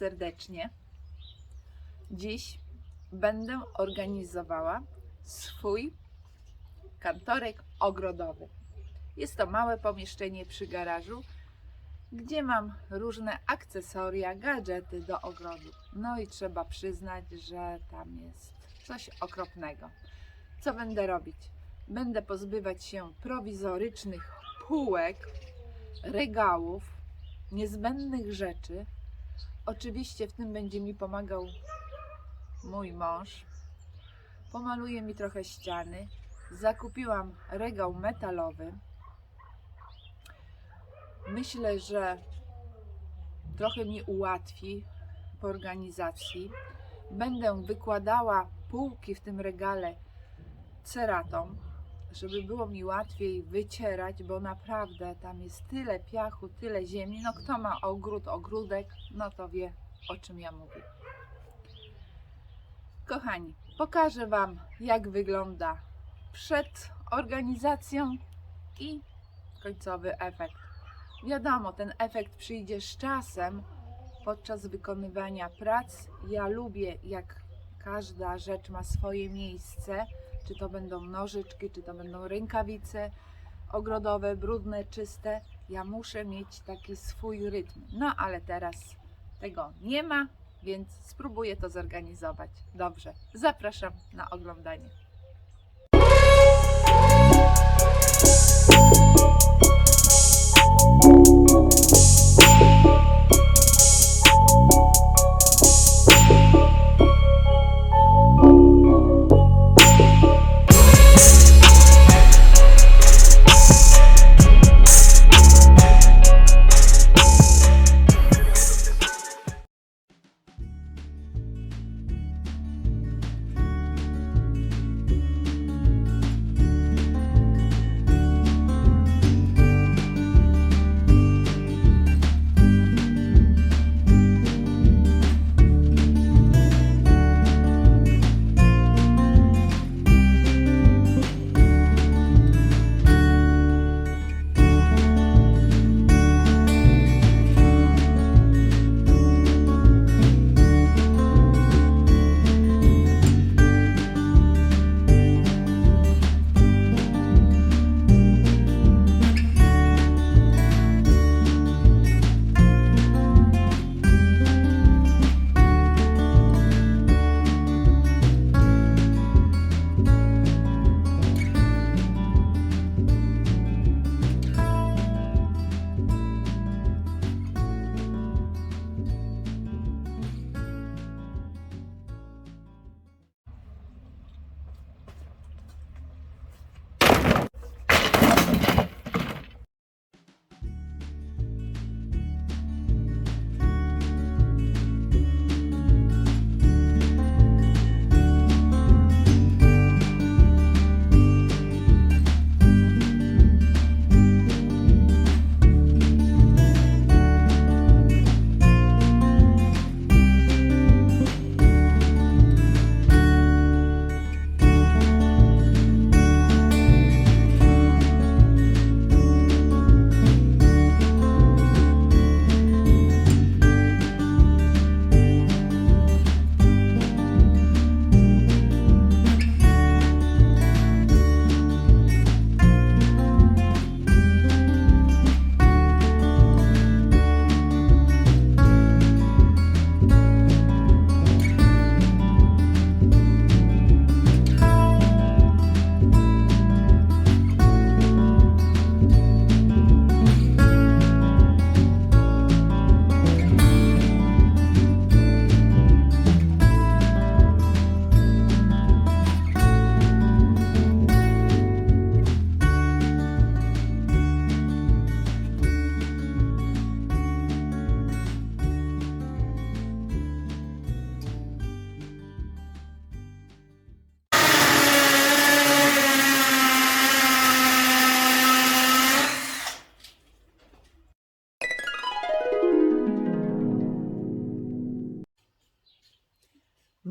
Serdecznie. Dziś będę organizowała swój kantorek ogrodowy. Jest to małe pomieszczenie przy garażu, gdzie mam różne akcesoria, gadżety do ogrodu. No i trzeba przyznać, że tam jest coś okropnego. Co będę robić? Będę pozbywać się prowizorycznych półek, regałów, niezbędnych rzeczy, Oczywiście w tym będzie mi pomagał mój mąż. Pomaluje mi trochę ściany. Zakupiłam regał metalowy. Myślę, że trochę mi ułatwi w organizacji. Będę wykładała półki w tym regale ceratą, żeby było mi łatwiej wycierać, bo naprawdę tam jest tyle piachu, tyle ziemi. No kto ma ogród, ogródek, no to wie o czym ja mówię. Kochani, pokażę Wam jak wygląda przed organizacją i końcowy efekt. Wiadomo, ten efekt przyjdzie z czasem podczas wykonywania prac. Ja lubię, jak każda rzecz ma swoje miejsce czy to będą nożyczki, czy to będą rękawice ogrodowe, brudne, czyste. Ja muszę mieć taki swój rytm. No ale teraz tego nie ma, więc spróbuję to zorganizować. Dobrze, zapraszam na oglądanie.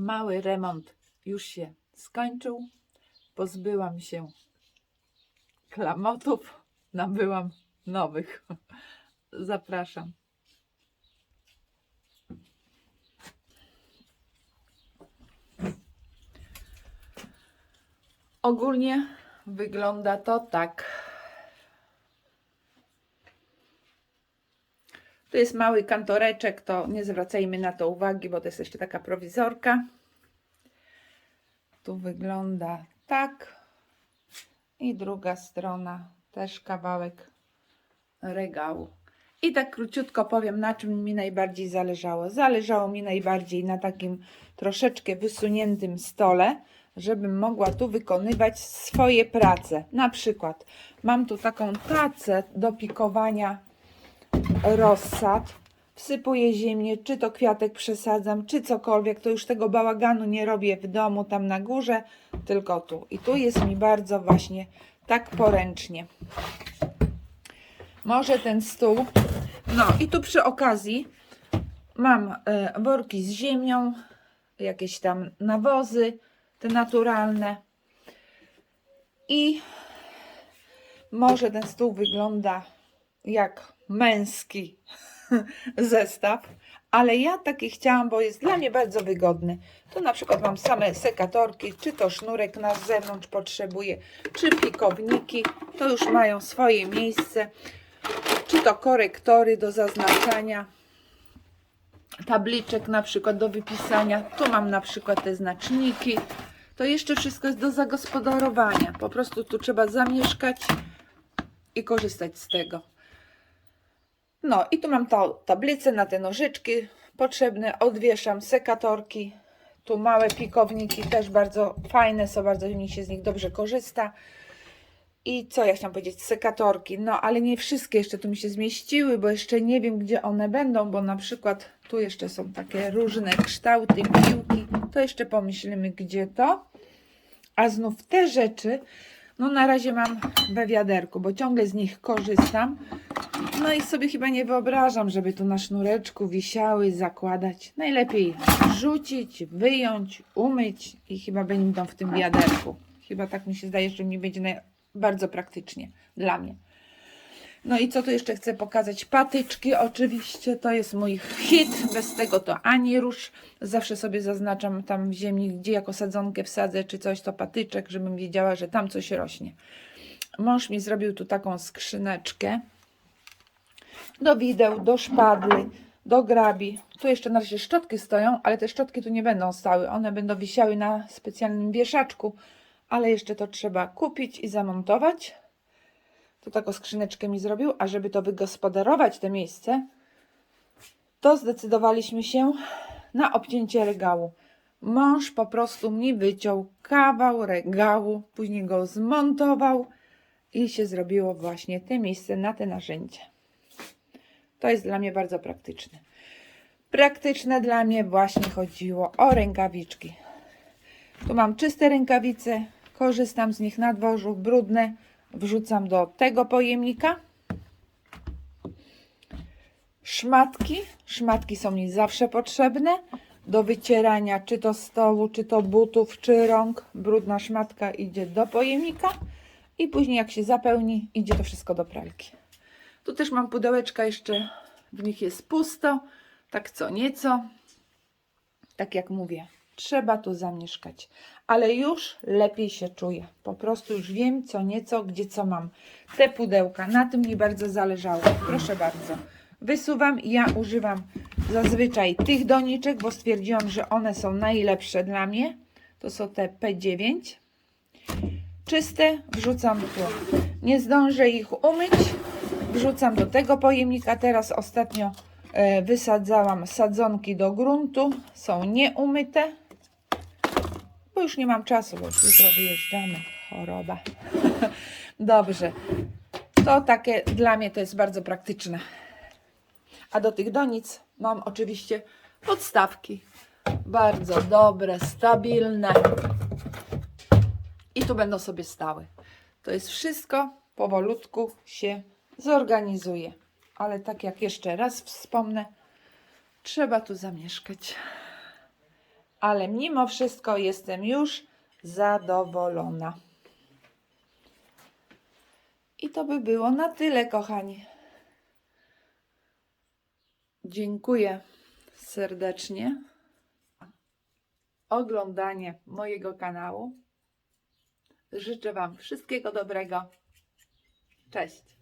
Mały remont już się skończył. Pozbyłam się klamotów, nabyłam nowych. Zapraszam. Ogólnie wygląda to tak. Tu jest mały kantoreczek, to nie zwracajmy na to uwagi, bo to jest jeszcze taka prowizorka. Tu wygląda tak. I druga strona też kawałek regału. I tak króciutko powiem, na czym mi najbardziej zależało. Zależało mi najbardziej na takim troszeczkę wysuniętym stole, żebym mogła tu wykonywać swoje prace. Na przykład mam tu taką tacę do pikowania rozsad. Wsypuję ziemię, czy to kwiatek przesadzam, czy cokolwiek, to już tego bałaganu nie robię w domu, tam na górze, tylko tu. I tu jest mi bardzo właśnie tak poręcznie. Może ten stół. No i tu przy okazji mam e, worki z ziemią, jakieś tam nawozy, te naturalne. I może ten stół wygląda jak męski zestaw, ale ja taki chciałam, bo jest dla mnie bardzo wygodny. Tu na przykład mam same sekatorki, czy to sznurek na zewnątrz potrzebuję, czy pikowniki, to już mają swoje miejsce, czy to korektory do zaznaczania, tabliczek na przykład do wypisania, tu mam na przykład te znaczniki, to jeszcze wszystko jest do zagospodarowania, po prostu tu trzeba zamieszkać i korzystać z tego. No i tu mam tą tablicę na te nożyczki potrzebne. Odwieszam sekatorki. Tu małe pikowniki też bardzo fajne są, bardzo mi się z nich dobrze korzysta. I co ja chciałam powiedzieć? Sekatorki. No ale nie wszystkie jeszcze tu mi się zmieściły, bo jeszcze nie wiem gdzie one będą, bo na przykład tu jeszcze są takie różne kształty piłki. To jeszcze pomyślimy gdzie to. A znów te rzeczy, no na razie mam we wiaderku, bo ciągle z nich korzystam. No i sobie chyba nie wyobrażam, żeby tu na sznureczku wisiały, zakładać. Najlepiej rzucić, wyjąć, umyć i chyba będą w tym wiaderku. Chyba tak mi się zdaje, że mi będzie bardzo praktycznie dla mnie. No i co tu jeszcze chcę pokazać? Patyczki oczywiście, to jest mój hit, bez tego to ani rusz. Zawsze sobie zaznaczam tam w ziemi, gdzie jako sadzonkę wsadzę czy coś, to patyczek, żebym wiedziała, że tam coś rośnie. Mąż mi zrobił tu taką skrzyneczkę do wideł, do szpadły, do grabi. Tu jeszcze na razie szczotki stoją, ale te szczotki tu nie będą stały. One będą wisiały na specjalnym wieszaczku, ale jeszcze to trzeba kupić i zamontować. Tu taką skrzyneczkę mi zrobił, a żeby to wygospodarować te miejsce, to zdecydowaliśmy się na obcięcie regału. Mąż po prostu mi wyciął kawał regału, później go zmontował i się zrobiło właśnie te miejsce na te narzędzie. To jest dla mnie bardzo praktyczne. Praktyczne dla mnie właśnie chodziło o rękawiczki. Tu mam czyste rękawice, korzystam z nich na dworzu, brudne wrzucam do tego pojemnika. Szmatki, szmatki są mi zawsze potrzebne do wycierania czy to stołu, czy to butów, czy rąk. Brudna szmatka idzie do pojemnika i później jak się zapełni, idzie to wszystko do pralki. Tu też mam pudełeczka jeszcze, w nich jest pusto, tak co nieco. Tak jak mówię, trzeba tu zamieszkać, ale już lepiej się czuję. Po prostu już wiem co nieco, gdzie co mam. Te pudełka, na tym mi bardzo zależało. Proszę bardzo. Wysuwam i ja używam zazwyczaj tych doniczek, bo stwierdziłam, że one są najlepsze dla mnie. To są te P9. Czyste wrzucam tu. Nie zdążę ich umyć, wrzucam do tego pojemnika. Teraz ostatnio e, wysadzałam sadzonki do gruntu. Są nieumyte, bo już nie mam czasu, bo jutro wyjeżdżamy. Choroba. Dobrze. To takie dla mnie to jest bardzo praktyczne. A do tych donic mam oczywiście podstawki. Bardzo dobre, stabilne. I tu będą sobie stały. To jest wszystko powolutku się zorganizuje. Ale tak jak jeszcze raz wspomnę, trzeba tu zamieszkać. Ale mimo wszystko jestem już zadowolona. I to by było na tyle, kochani. Dziękuję serdecznie oglądanie mojego kanału. Życzę Wam wszystkiego dobrego. Cześć.